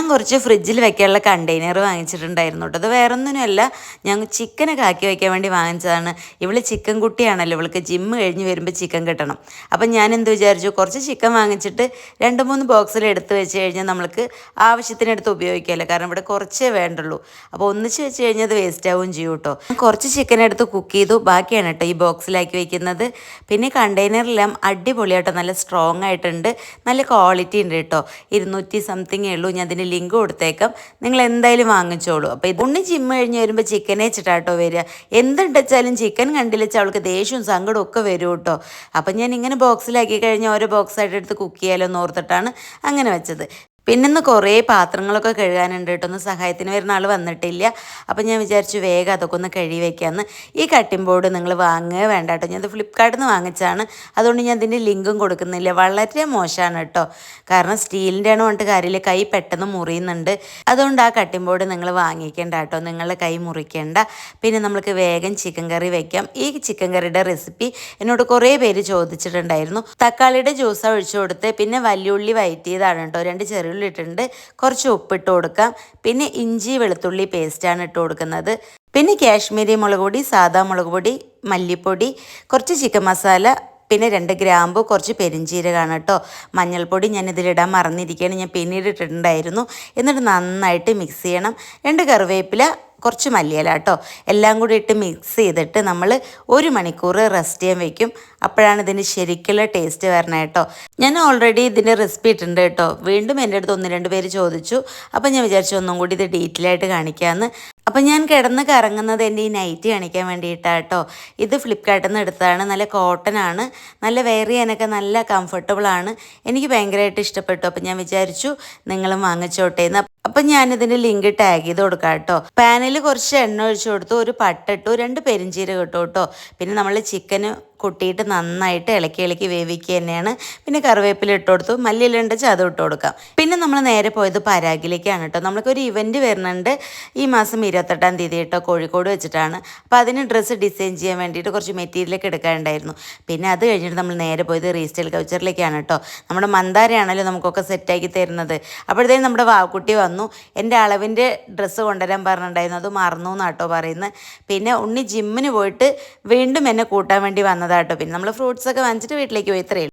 ഞാൻ കുറച്ച് ഫ്രിഡ്ജിൽ വെക്കാനുള്ള കണ്ടെയ്നർ വാങ്ങിച്ചിട്ടുണ്ടായിരുന്നു കേട്ടോ. അത് വേറൊന്നിനുമല്ല ഞാൻ ചിക്കനൊക്കെ ആക്കി വയ്ക്കാൻ വേണ്ടി വാങ്ങിച്ചതാണ്. ഇവൾ ചിക്കൻ കുട്ടിയാണല്ലോ ഇവൾക്ക് ജിമ്മ് കഴിഞ്ഞ് വരുമ്പോൾ ചിക്കൻ കിട്ടണം. അപ്പം ഞാൻ എന്ത് വിചാരിച്ചു കുറച്ച് ചിക്കൻ വാങ്ങിച്ചിട്ട് രണ്ട് മൂന്ന് ബോക്സിൽ എടുത്ത് വെച്ച് കഴിഞ്ഞാൽ നമ്മൾക്ക് ആവശ്യത്തിനെടുത്ത് ഉപയോഗിക്കാമല്ലോ കാരണം ഇവിടെ കുറച്ചേ വേണ്ടുള്ളൂ. അപ്പോൾ ഒന്നിച്ച് വെച്ച് കഴിഞ്ഞാൽ അത് വേസ്റ്റ് ആവുകയും ചെയ്യും കേട്ടോ. കുറച്ച് ചിക്കൻ എടുത്ത് കുക്ക് ചെയ്തു. ബാക്കിയാണ് കേട്ടോ ഈ ബോക്സിലാക്കി വയ്ക്കുന്നത് പിന്നെ കണ്ടെയ്നറിലെല്ലാം അടിപൊളിയാട്ടോ നല്ല സ്ട്രോങ് ആയിട്ടുണ്ട്. നല്ല ക്വാളിറ്റി ഉണ്ട് കേട്ടോ. ഇരുന്നൂറ്റി സംതിങ്ങേ ഉള്ളൂ. ഞാൻ അതിന് ലിങ്ക് കൊടുത്തേക്കാം. നിങ്ങൾ എന്തായാലും വാങ്ങിച്ചോളൂ. അപ്പോൾ ഇതൊന്നും ജിമ്മ് കഴിഞ്ഞ് വരുമ്പോൾ ചിക്കനെ വെച്ചിട്ടാട്ടോ വരിക. എന്തുണ്ടെച്ചാലും ചിക്കൻ കണ്ടില്ലെച്ച അവൾക്ക് ദേഷ്യവും സങ്കടവും ഒക്കെ വരും കേട്ടോ അപ്പം ഞാൻ ഇങ്ങനെ ബോക്സിലാക്കി കഴിഞ്ഞാൽ ഓരോ ബോക്സായിട്ട് എടുത്ത് കുക്ക് ചെയ്യാലോ എന്ന് ഓർത്തിട്ടാണ് അങ്ങനെ വെച്ചത്. പിന്നെ ഇന്ന് കുറേ പാത്രങ്ങളൊക്കെ കഴുകാനുണ്ട് കേട്ടോ. ഒന്ന് സഹായത്തിന് വരുന്ന ആൾ വന്നിട്ടില്ല. അപ്പം ഞാൻ വിചാരിച്ചു വേഗം അതൊക്കെ ഒന്ന് കഴുകി വെക്കാമെന്ന് ഈ കട്ടിംഗ് ബോർഡ് നിങ്ങൾ വാങ്ങുക വേണ്ട കേട്ടോ. ഞാനത് ഫ്ലിപ്കാർട്ടിൽ നിന്ന് വാങ്ങിച്ചാണ് അതുകൊണ്ട് ഞാൻ ഇതിന്റെ ലിങ്കും കൊടുക്കുന്നില്ല. വളരെ മോശമാണ് കേട്ടോ. കാരണം സ്റ്റീലിന്റെ ആണ് പറഞ്ഞിട്ട് കാര്യമില്ല. കൈ പെട്ടെന്ന് മുറിയുന്നുണ്ട്. അതുകൊണ്ട് ആ കട്ടിംഗ് ബോർഡ് നിങ്ങൾ വാങ്ങിക്കേണ്ട കേട്ടോ. നിങ്ങളുടെ കൈ മുറിക്കേണ്ട. പിന്നെ നമ്മൾക്ക് വേഗം ചിക്കൻ കറി വെക്കാം. ഈ ചിക്കൻ കറിയുടെ റെസിപ്പി എന്നോട് കുറേ പേര് ചോദിച്ചിട്ടുണ്ടായിരുന്നു. തക്കാളിയുടെ ജ്യൂസ് ഒഴിച്ചു കൊടുത്ത്. പിന്നെ വലിയുള്ളി വയറ്റിയതാണ് കേട്ടോ. രണ്ട് ചെറിയുള്ളി ഇട്ടിട്ടുണ്ട് കുറച്ച് ഉപ്പിട്ട് കൊടുക്കാം. പിന്നെ ഇഞ്ചി വെളുത്തുള്ളി പേസ്റ്റാണ് ഇട്ട് കൊടുക്കുന്നത്. പിന്നെ കാശ്മീരി മുളക് പൊടി സാദാ മുളക് പൊടി മല്ലിപ്പൊടി കുറച്ച് ചിക്കൻ മസാല പിന്നെ രണ്ട് ഗ്രാമ്പ് കുറച്ച് പെരിഞ്ചീരകമാണ് കേട്ടോ. മഞ്ഞൾപ്പൊടി ഞാൻ ഇതിലിടാൻ മറന്നിരിക്കുകയാണ്. ഞാൻ പിന്നീട് ഇട്ടിട്ടുണ്ടായിരുന്നു. എന്നിട്ട് നന്നായിട്ട് മിക്സ് ചെയ്യണം. രണ്ട് കറിവേപ്പില കുറച്ച് മല്ലിയില കേട്ടോ. എല്ലാം കൂടി ഇട്ട് മിക്സ് ചെയ്തിട്ട് നമ്മൾ ഒരു മണിക്കൂർ റെസ്റ്റ് ചെയ്യാൻ വെക്കും. അപ്പോഴാണ് ഇതിന് ശരിക്കുള്ള ടേസ്റ്റ് വരണേ കേട്ടോ. ഞാൻ ഓൾറെഡി ഇതിന്റെ റെസിപ്പി ഇട്ടിട്ടുണ്ട് കേട്ടോ. വീണ്ടും എന്റെ അടുത്ത് ഒന്ന് രണ്ട് പേര് ചോദിച്ചു. അപ്പം ഞാൻ വിചാരിച്ചു ഒന്നും കൂടി ഇത് ഡീറ്റെയിൽ ആയിട്ട് കാണിക്കാമെന്ന് അപ്പം ഞാൻ കിടന്ന് കറങ്ങുന്നത് എന്റെ ഈ നൈറ്റ് കാണിക്കാൻ വേണ്ടിയിട്ടാണ് കേട്ടോ. ഇത് ഫ്ലിപ്കാർട്ടിൽ നിന്ന് എടുത്തതാണ്. നല്ല കോട്ടൺ ആണ്. നല്ല വെയർ ചെയ്യാനൊക്കെ നല്ല കംഫർട്ടബിളാണ് എനിക്ക് ഭയങ്കരമായിട്ട് ഇഷ്ടപ്പെട്ടു. അപ്പം ഞാൻ വിചാരിച്ചു നിങ്ങളും വാങ്ങിച്ചോട്ടെ എന്ന് അപ്പം ഞാനിതിന്റെ ലിങ്ക് ടാഗ് ചെയ്ത് കൊടുക്കാം കേട്ടോ. പാനിൽ കുറച്ച് എണ്ണ ഒഴിച്ചു കൊടുത്തു ഒരു പട്ടിട്ടു രണ്ട് പെരിഞ്ചീരകം ഇട്ടു കേട്ടോ. പിന്നെ നമ്മൾ ചിക്കന് കുട്ടിയിട്ട് നന്നായിട്ട് ഇളക്കി ഇളക്കി വേവിക്കുക തന്നെയാണ്. പിന്നെ കറിവേപ്പില ഇട്ട് കൊടുത്തു മല്ലിയില ഉണ്ടെച്ച് അതും ഇട്ട് കൊടുക്കാം. പിന്നെ നമ്മൾ നേരെ പോയത് പരാഗിലേക്കാണ് കേട്ടോ. നമ്മൾക്കൊരു ഇവന്റ് വരുന്നുണ്ട് ഈ മാസം ഇരുപത്തെട്ടാം തീയതി കേട്ടോ കോഴിക്കോട് വെച്ചിട്ടാണ്. അപ്പോൾ അതിന് ഡ്രസ്സ് ഡിസൈൻ ചെയ്യാൻ വേണ്ടിയിട്ട് കുറച്ച് മെറ്റീരിയലൊക്കെ എടുക്കാനുണ്ടായിരുന്നു. പിന്നെ അത് കഴിഞ്ഞിട്ട് നമ്മൾ നേരെ പോയത് റീസ്റ്റൈൽ കൾച്ചറിലേക്കാണ് കേട്ടോ. നമ്മുടെ മന്ദാരയാണല്ലോ നമുക്കൊക്കെ സെറ്റാക്കി തരുന്നത്. അപ്പോഴത്തേക്കും നമ്മുടെ വാക്കുട്ടി വന്നു. എന്റെ അളവിന്റെ ഡ്രസ്സ് കൊണ്ടുവരാൻ പറഞ്ഞിട്ടുണ്ടായിരുന്നു. അത് മറന്നു എന്നാട്ടോ പറയുന്നത്. പിന്നെ ഉണ്ണി ജിമ്മിന് പോയിട്ട് വീണ്ടും എന്നെ കൂട്ടാൻ വേണ്ടി വന്നതാട്ടോ. പിന്നെ നമ്മൾ ഫ്രൂട്ട്സൊക്കെ വാങ്ങിച്ചിട്ട് വീട്ടിലേക്ക് പോയി. ഇത്രയേ